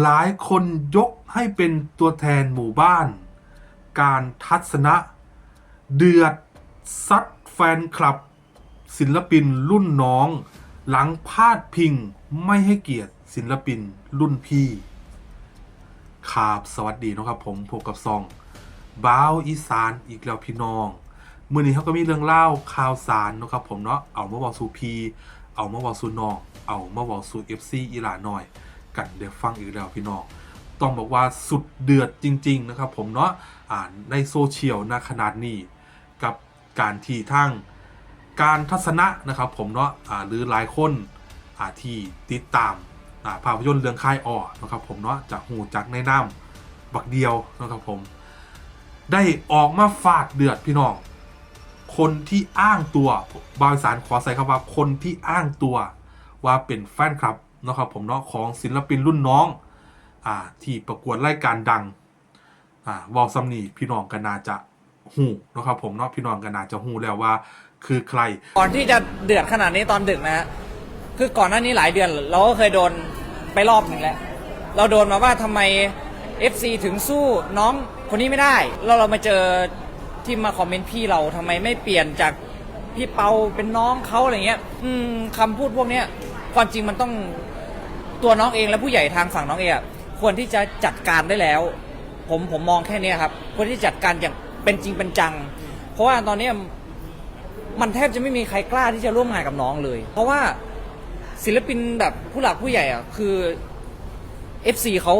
หลายคนยกให้เป็นตัวแทนหมู่บ้าน การทัศนะ เดือดซัดแฟนคลับ ศิลปินรุ่นน้อง หลังพาดพิงไม่ให้เกียรติศิลปินรุ่นพี่ครับสวัสดีนะครับผมพบกับซองบ้าวอีสานอีกแล้วพี่น้องมื่อนี้เขาก็มีเรื่องเล่าข่าวสารนะครับผมเนาะเอามาบอกสู่พี เอามาบอกสู่น้อง เอามาบอกสู่เอฟซีอีหลาหน่อย กันเดี๋ยวฟังอีกแล้วพี่น้องต้องบอกว่าสุดเดือดจริง ๆ นะครับ ผมเนาะอ่านในโซเชียลนะขนาดนี้ กับการที่ทั้งการทัศนะนะครับ ผมเนาะหรือหลายคนที่ติดตามาภาพยนตร์เรื่องค่ายอ่อนะครับ ผมเนาะจากหูจากในน้ำบักเดียวนะครับผม ได้ออกมาฝากเดือดพี่น้อง คนที่อ้างตัวบางสารขอใส่คำว่าคนที่อ้างตัว ว่าเป็นแฟนคลับ นะครับผมเนาะของศิลปินรุ่นน้องอ่าที่ประกวดรายการดังอ่าวอลซัมนี่พี่น้องกันนาจะหูนะครับผมเนาะพี่น้องกันนาจะหูแล้วว่าคือใคร ก่อนที่จะเดือดขนาดนี้ตอนดึกนะฮะคือก่อนหน้านี้หลายเดือนเราก็เคยโดนไปรอบหนึ่งแล้ว เราโดนมาว่าทำไม FC ถึงสู้น้องคนนี้ไม่ได้ แล้วเรามาเจอที่มาคอมเมนต์พี่เราทำไมไม่เปลี่ยนจากพี่เปาเป็นน้องเขาอะไรเงี้ย อืมคำพูดพวกเนี้ยความจริงมันต้อง ตัวน้องเองและผู้ใหญ่ทางฝั่งน้องเองอะควรที่จะจัดการได้แล้ว ผมผมมองแค่นี้ครับควรที่จะจัดการอย่างเป็นจริงเป็นจัง เพราะว่าตอนนี้มันแทบจะไม่มีใครกล้าที่จะร่วมงานกับน้องเลย เพราะว่าศิลปินแบบผู้หลักผู้ใหญ่อะคือ FC เขา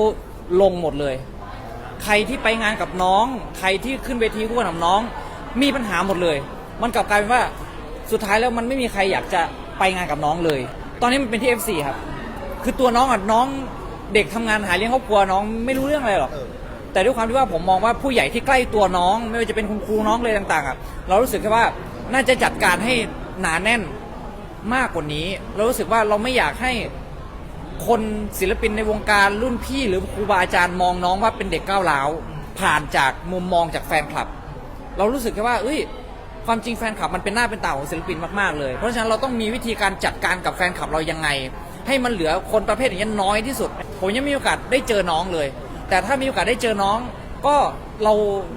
ลงหมดเลย ใครที่ไปงานกับน้อง ใครที่ขึ้นเวทีคู่กับน้อง มีปัญหาหมดเลย มันกลับกลายเป็นว่าสุดท้ายแล้วมันไม่มีใครอยากจะไปงานกับน้องเลย ตอนนี้มันเป็นที่ FC ครับ คือตัวน้องอะน้องเด็กทำงานหาเลี้ยงครอบครัวน้องไม่รู้เรื่องอะไรหรอก แต่ด้วยความที่ว่าผมมองว่าผู้ใหญ่ที่ใกล้ตัวน้อง ไม่ว่าจะเป็นคุณครูน้องเลยต่างๆอะเรารู้สึกแค่ว่าน่าจะจัดการให้หนาแน่นมากกว่านี้ เรารู้สึกว่าเราไม่อยากให้คนศิลปินในวงการรุ่นพี่ หรือครูบาอาจารย์มองน้องว่าเป็นเด็กก้าวร้าวผ่านจากมุมมองจากแฟนคลับ เรารู้สึกแค่ว่า เอ้ย ความจริงแฟนคลับมันเป็นหน้าเป็นตาของศิลปินมากๆเลย เพราะฉะนั้นเราต้องมีวิธีการจัดการกับแฟนคลับเรายังไง ให้มันเหลือคนประเภทอย่างนี้น้อยที่สุด ผมยังไม่มีโอกาสได้เจอน้องเลย แต่ถ้ามีโอกาสได้เจอน้อง ก็เรา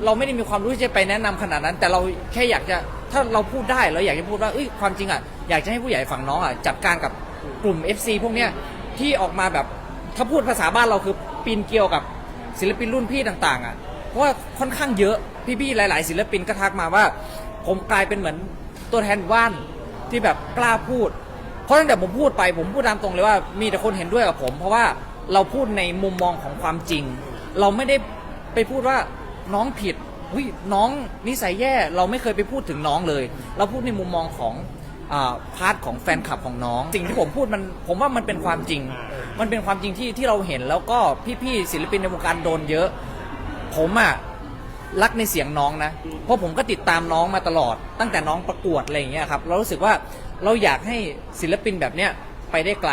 เราไม่ได้มีความรู้ที่จะไปแนะนำขนาดนั้น แต่เราแค่อยากจะถ้าเราพูดได้เราอยากจะพูดว่าเอ้ยความจริงอะอยากจะให้ผู้ใหญ่ฝั่งน้องอะจัดการกับกลุ่ม FC พวกเนี้ยที่ออกมาแบบถ้าพูดภาษาบ้านเราคือปีนเกลียวกับศิลปินรุ่นพี่ต่างๆอะเพราะว่าค่อนข้างเยอะพี่ๆหลาย ๆ ศิลปินก็ทักมาว่า ผมกลายเป็นเหมือนตัวแทนหมู่บ้านที่แบบกล้าพูด เพราะตั้งแต่ผมพูดไปผมพูดตามตรงเลยว่ามีแต่คนเห็นด้วยกับผม เพราะว่าเราพูดในมุมมองของความจริง เราไม่ได้ไปพูดว่าน้องผิดวิน้องนิสัยแย่เราไม่เคยไปพูดถึงน้องเลย เราพูดในมุมมองของอาพาร์ทของแฟนคลับของน้อง สิ่งที่ผมพูดมันผมว่ามันเป็นความจริง มันเป็นความจริงที่ที่เราเห็นแล้วก็พี่ๆศิลปินในวงการโดนเยอะ ผมอะรักในเสียงน้องนะ เพราะผมก็ติดตามน้องมาตลอด ตั้งแต่น้องประกวดอะไรอย่างเงี้ยครับเรารู้สึกว่า เราอยากให้ศิลปินแบบเนี้ยไปได้ไกล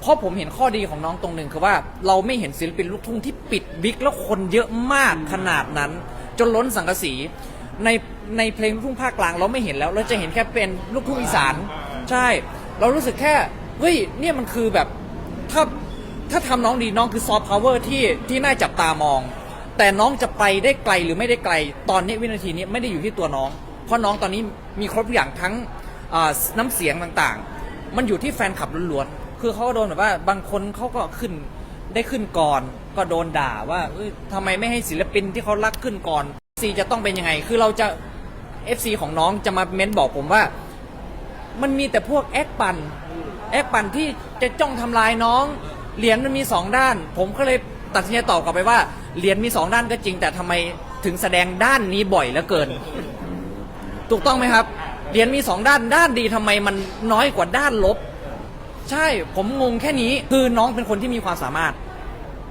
เพราะผมเห็นข้อดีของน้องตรงหนึ่งคือว่าเราไม่เห็นศิลปินลูกทุ่งที่ปิดวิกแล้วคนเยอะมากขนาดนั้น จนล้นสังกะสี ในในเพลงลูกทุ่งภาคกลางเราไม่เห็นแล้ว เราจะเห็นแค่เป็นลูกทุ่งอีสานใช่ เรารู้สึกแค่เฮ้ยเนี่ยมันคือแบบถ้าถ้าทำน้องดีน้องคือซอฟต์พาวเวอร์ที่ที่น่าจับตามอง แต่น้องจะไปได้ไกลหรือไม่ได้ไกล ตอนนี้วินาทีนี้ไม่ได้อยู่ที่ตัวน้อง เพราะน้องตอนนี้มีครบทุกอย่างทั้ง อ่าน้ำเสียงต่างๆ มันอยู่ที่แฟนคลับล้วนๆ คือเขาก็โดนแบบว่าบางคนเขาก็ขึ้นได้ขึ้นก่อน ก็โดนด่าว่าเอ้ยทำไมไม่ให้ศิลปินที่เขารักขึ้นก่อนซีจะต้องเป็นยังไง คือเราจะ FC ของน้องจะมาเม้นบอกผมว่า มันมีแต่พวกแอคปันแอคปันที่จะจ้องทำลายน้อง เหรียญมันมีสองด้าน ผมก็เลยตัดสินใจตอบกลับไปว่า เหรียญมีสองด้านก็จริง แต่ทำไมถึงแสดงด้านนี้บ่อยเหลือเกิน ถูกต้องไหมครับ เหรียญมีสองด้านด้านดีทำไมมันน้อยกว่าด้านลบ ใช่ผมงงแค่นี้คือน้องเป็นคนที่มีความสามารถ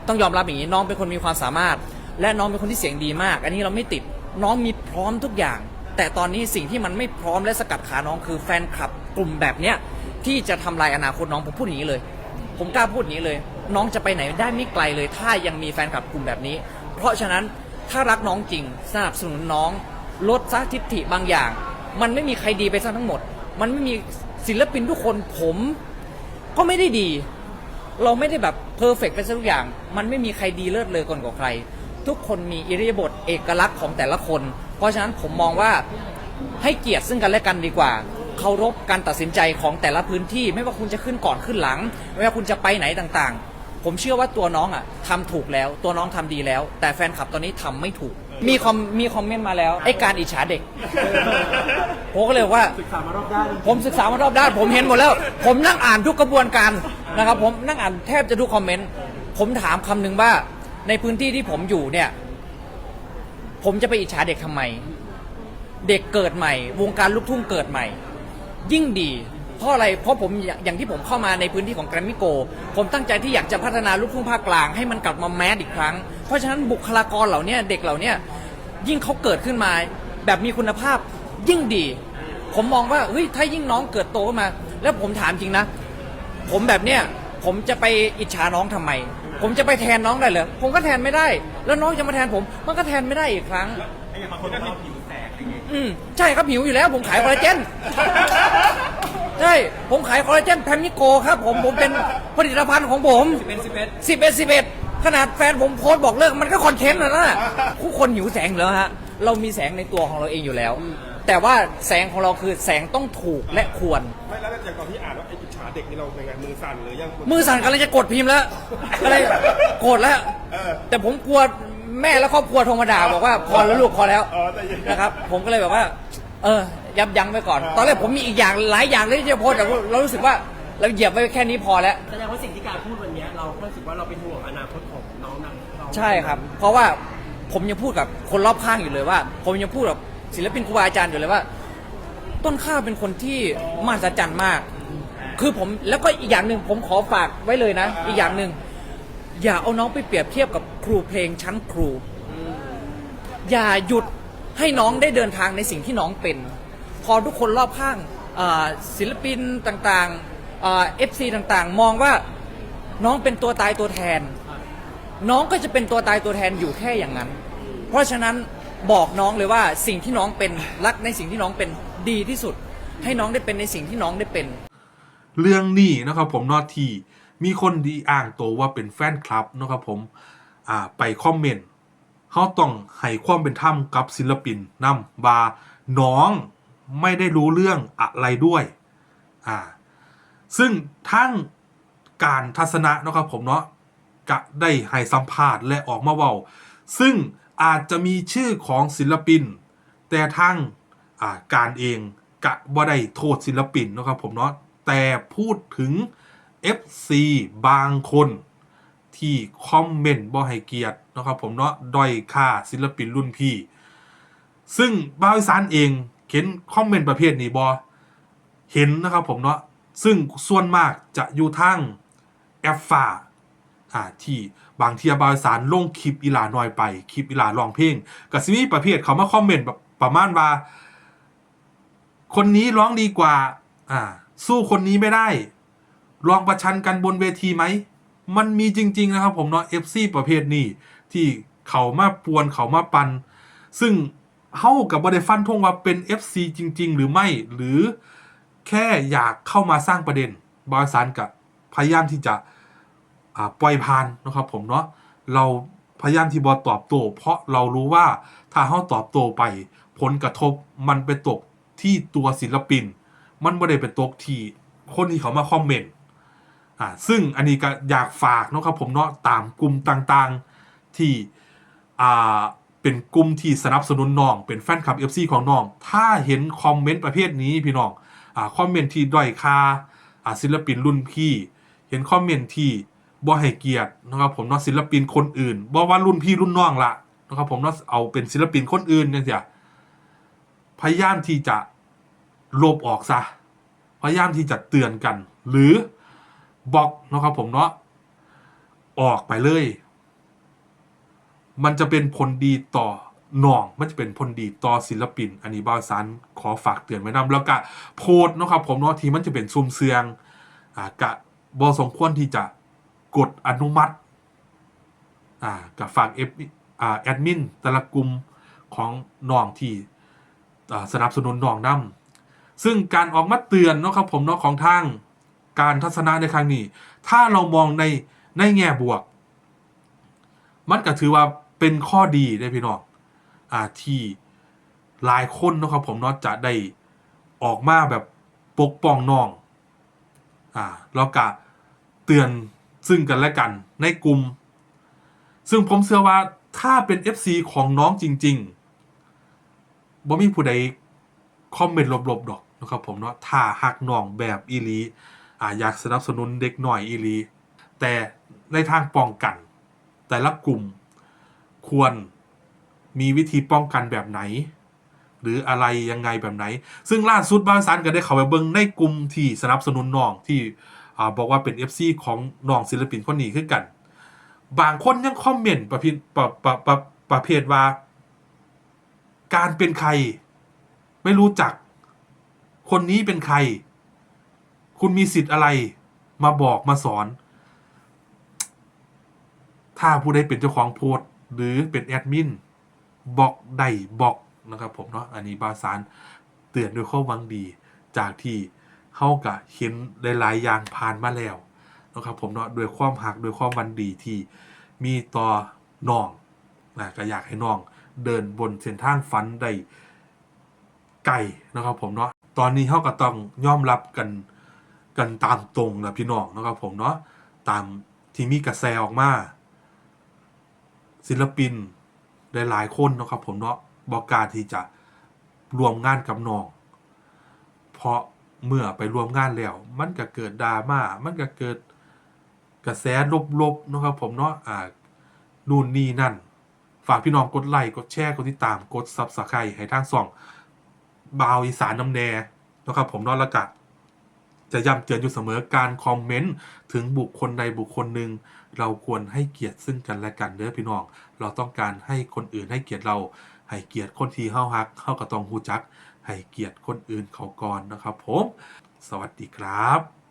ต้องยอมรับอย่างนี้น้องเป็นคนมีความสามารถ และน้องเป็นคนที่เสียงดีมาก อันนี้เราไม่ติดน้องมีพร้อมทุกอย่าง แต่ตอนนี้สิ่งที่มันไม่พร้อมและสกัดขาน้องคือแฟนคลับกลุ่มแบบเนี้ยที่จะทำลายอนาคตน้องผมพูดอย่างนี้เลย ผมกล้าพูดอย่างนี้เลย น้องจะไปไหนได้ไม่ไกลเลย ถ้ายังมีแฟนคลับกลุ่มแบบนี้ เพราะฉะนั้นถ้ารักน้องจริงสนับสนุนน้อง ลดซะทิฐิบางอย่าง มันไม่มีใครดีไปซะทั้งหมด มันไม่มีศิลปินทุกคนผมก็ไม่ได้ดี เราไม่ได้แบบเพอร์เฟกไปซะทุกอย่าง มันไม่มีใครดีเลิศเลยก่อนกว่าใคร ทุกคนมีอิริยาบถเอกลักษณ์ของแต่ละคน เพราะฉะนั้นผมมองว่าให้เกียรติซึ่งกันและกันดีกว่าเคารพการตัดสินใจของแต่ละพื้นที่ ไม่ว่าคุณจะขึ้นก่อนขึ้นหลัง ไม่ว่าคุณจะไปไหนต่างๆ ผมเชื่อว่าตัวน้องอะทำถูกแล้ว ตัวน้องทำดีแล้ว แต่แฟนคลับตอนนี้ทำไม่ถูก มีคอมมีคอมเมนต์มาแล้ว ไอ้การอิจฉาเด็ก ผมก็เลยว่า ศึกษามารอบด้านผมศึกษามารอบด้าน ผมเห็นหมดแล้ว ผมนั่งอ่านทุกกระบวนการนะครับ ผมนั่งอ่านแทบจะทุกคอมเมนต์ ผมถามคำหนึ่งว่า ในพื้นที่ที่ผมอยู่เนี่ย ผมจะไปอิจฉาเด็กทำไม เด็กเกิดใหม่ วงการลูกทุ่งเกิดใหม่ ยิ่งดี เพราะอะไร เพราะผมอย่างอย่างที่ผมเข้ามาในพื้นที่ของแกรมมิโก ผมตั้งใจที่อยากจะพัฒนาลูกทุ่งภาคกลางให้มันกลับมาแมสอีกครั้ง เพราะฉะนั้นบุคลากรเหล่าเนี้ยเด็กเหล่าเนี้ยยิ่งเขาเกิดขึ้นมา แบบมีคุณภาพยิ่งดี ผมมองว่าเฮ้ยถ้ายิ่งน้องเกิดโตขึ้นมา แล้วผมถามจริงนะ ผมแบบเนี้ยผมจะไปอิจฉาน้องทำไม ผมจะไปแทนน้องได้เหรอผมก็แทนไม่ได้ แล้วน้องจะมาแทนผม มันก็แทนไม่ได้อีกครั้ง ไอ้บางคนก็เราผิวแตกอะไรเงี้ยอืมใช่ครับหิวอยู่แล้ว ผมขายคอลลาเจนใช่ผมขายคอลลาเจนแพมนิโกครับ ผมผมเป็นผลิตภัณฑ์ของผม เป็นสิบเอ็ดสิบเอ็ดสิบเอ็ดขนาดแฟนผมโพสต์บอกเลิกมันก็คอนเทนต์นะนะผู้คนหิวแสงเหรอฮะ เรามีแสงในตัวของเราเองอยู่แล้ว แต่ว่าแสงของเราคือแสงต้องถูกและควร ไม่แล้วอย่างตอนที่อ่านว่าไอ้อิจฉาเด็กนี่เราเป็นไงมือสั่นหรือยังมือสั่นกำลังจะกดพิมพ์แล้วอะไรโกรธแล้วเออแต่ผมกลัว แม่และครอบครัวโทรมาด่าบอกว่าพอแล้วลูกพอแล้วอ๋อใจเย็นนะครับ ผมก็เลยแบบว่า เออยับยั้งไว้ก่อน ตอนแรกผมมีอีกอย่างหลายอย่างเลยที่จะโพสต์แต่ว่าเรารู้สึกว่าเราเหยียบไว้แค่นี้พอแล้ว แสดงว่าสิ่งที่การพูดวันเนี้ยเราก็รู้สึกว่าเราเป็นห่วงอนาคตของน้องนะเราใช่ครับ เพราะว่าผมยังพูดกับคนรอบข้างอยู่เลยว่า ผมยังพูดกับศิลปินครูบาอาจารย์อยู่เลยว่า ต้นข้าวเป็นคนที่มหัศจรรย์มาก คือผมแล้วก็อีกอย่างหนึ่งผมขอฝากไว้เลยนะ อีกอย่างหนึ่ง อย่าเอาน้องไปเปรียบเทียบกับครูเพลงชั้นครู อย่าหยุดให้น้องได้เดินทางในสิ่งที่น้องเป็น พอทุกคนรอบข้างอ่าศิลปินต่างๆเอฟซีต่างๆ มองว่าน้องเป็นตัวตายตัวแทน น้องก็จะเป็นตัวตายตัวแทนอยู่แค่อย่างนั้น เพราะฉะนั้นบอกน้องเลยว่าสิ่งที่น้องเป็นรักในสิ่งที่น้องเป็นดีที่สุด ให้น้องได้เป็นในสิ่งที่น้องได้เป็น เรื่องนี้นะครับผมนอที มีคนดีอ้างตัวว่าเป็นแฟนคลับนะครับผมอ่าไปคอมเมนต์เขาต้องให้ความเป็นธรรมกับศิลปินนำว่าน้องไม่ได้รู้เรื่องอะไรด้วยอ่าซึ่งทั้งการทัศนะนะครับผมเนาะกะได้ให้สัมภาษณ์และออกมาเว้า ซึ่งอาจจะมีชื่อของศิลปิน แต่ทั้งาการเองกะว่าได้โทษศิลปินนะครับผมเนาะแต่พูดถึง FC บางคนที่คอมเมนต์บ่ให้เกียรตินะครับผมเนาะด้อยค่าศิลปินรุ่นพี่ ซึ่งบ้าวอีสานเองเห็นคอมเมนต์ประเภทนี้บอเห็นนะครับผมเนาะซึ่งส่วนมากจะอยู่ทางแอฟฟาอ่าที่บางทีบาวอีสานลงคลิปอีหลาน้อยไป คลิปอีหลาร้องเพลงกับซิมีประเภทเขามาคอมเมนต์แบบประมาณว่า คนนี้ร้องดีกว่า อ่า สู้คนนี้ไม่ได้ ลองประชันกันบนเวทีไหม มันมีจริง ๆ นะครับผมเนาะ FC ประเภทนี้ ที่เขามาปวนเขามาปัน ซึ่งเฮากับบริฟันทงว่าเป็น FC จริง ๆ หรือไม่หรือแค่อยากเข้ามาสร้างประเด็นบริษัทกับพยายามที่จะปล่อยผ่านนะครับผมเนาะเราพยายามที่บอตอบโต้เพราะเรารู้ว่าถ้าเขาตอบโต้ไปผลกระทบมันไปตกที่ตัวศิลปิน มันไม่ได้ไปตกที่คนที่เขามาคอมเมนต์ อ่าซึ่งอันนี้ก็อยากฝากเนาะครับผมเนาะตามกลุ่มต่างๆที่อ่าเป็นกลุ่มที่สนับสนุนน้อง เป็นแฟนคลับ FC ของน้อง ถ้าเห็นคอมเมนต์ประเภทนี้พี่น้องอ่าคอมเมนต์ที่ด้อยค่าอ่าศิลปินรุ่นพี่ เห็นคอมเมนต์ที่บ่ให้เกียรตินะครับผมเนาะศิลปินคนอื่นบ่ว่ารุ่นพี่รุ่นน้องละนะครับผมเนาะเอาเป็นศิลปินคนอื่นเนี่ยเสียพยายามที่จะลบออกซะพยายามที่จะเตือนกัน หรือ บล็อกนะครับผมเนาะออกไปเลย มันจะเป็นผลดีต่อน้อง มันจะเป็นผลดีต่อศิลปิน อันนี้บ้าวสารขอฝากเตือนไว้นำแล้วก็โพสต์นะครับผมเนาะที่มันจะเป็นซุ่มเสืองอ่ากะบอสมควรที่จะกดอนุมัติอ่ากับฝากเอฟอ่าแอดมินแต่ละกลุ่มของน้องที่สนับสนุนน้องนำซึ่งการออกมาเตือนเนาะครับผมเนาะของทาง การทัศนะในครั้งนี้ ถ้าเรามองในในแง่บวก มันก็ถือว่าเป็นข้อดีได้พี่น้องอ่าที่หลายคนนะครับผมเนาะจะได้ออกมาแบบปกป้องน้องอ่าแล้วก็เตือนซึ่งกันและกันในกลุ่ม ซึ่งผมเชื่อว่าถ้าเป็น FC ของน้องจริง ๆบ่มีผู้ใดคอมเมนต์ลบๆดอกนะครับผมเนาะถ้าหักน้องแบบอีลี อ่าอยากสนับสนุนเด็กหน่อยอีลีแต่ในทางป้องกัน แต่ละกลุ่มควรมีวิธีป้องกันแบบไหน หรืออะไรยังไงแบบไหน ซึ่งล่าสุดบางสันก็ได้เข้าไปเบิ่งในกลุ่มที่สนับสนุนน้องที่บอกว่าเป็น FC ของน้องศิลปินคนนี้คือกัน บางคนยังคอมเมนต์ประเภทประประประประเภทว่า การเป็นใคร ไม่รู้จัก คนนี้เป็นใคร คุณมีสิทธิ์อะไรมาบอกมาสอน ถ้าผู้ใดเป็นเจ้าของโพสต์ หรือเป็นแอดมินบอกได้บอกนะครับผมเนาะอันนี้บาสารเตือนด้วยข้อวังดี จากที่เขากะเห็นหลายๆอย่างผ่านมาแล้วนะครับผมเนาะด้วยความหักด้วยความวันดีที่มีต่อน้องนะก็อยากให้น้องเดินบนเส้นทางฝันได้ไกลนะครับผมเนาะตอนนี้เขาก็ต้องยอมรับกัน กันตามตรงนะพี่น้องนะครับผมเนาะตามที่มีกระแสออกมา ศิลปินหลายๆคนนะครับผมเนาะบอกการที่จะรวมงานกับน้อง เพราะเมื่อไปรวมงานแล้วมันก็เกิดดราม่ามันก็เกิดกระแสลบๆนะครับผมเนาะอ่านู่นนี่นั่น ฝากพี่น้องกดไลค์กดแชร์กดติดตามกดซับสไครต์ให้ทางส่องบาวอีสานน้ำแน่นะครับผมเนาะล้วก็ จะย้ำเตือนอยู่เสมอการคอมเมนต์ถึงบุคคลใดบุคคลหนึ่งเราควรให้เกียรติซึ่งกันและกันเด้อพี่น้อง เราต้องการให้คนอื่นให้เกียรติเรา ให้เกียรติคนที่เฮาฮักเฮาก็ต้องฮูจัก ให้เกียรติคนอื่นเขาก่อนนะครับผม สวัสดีครับ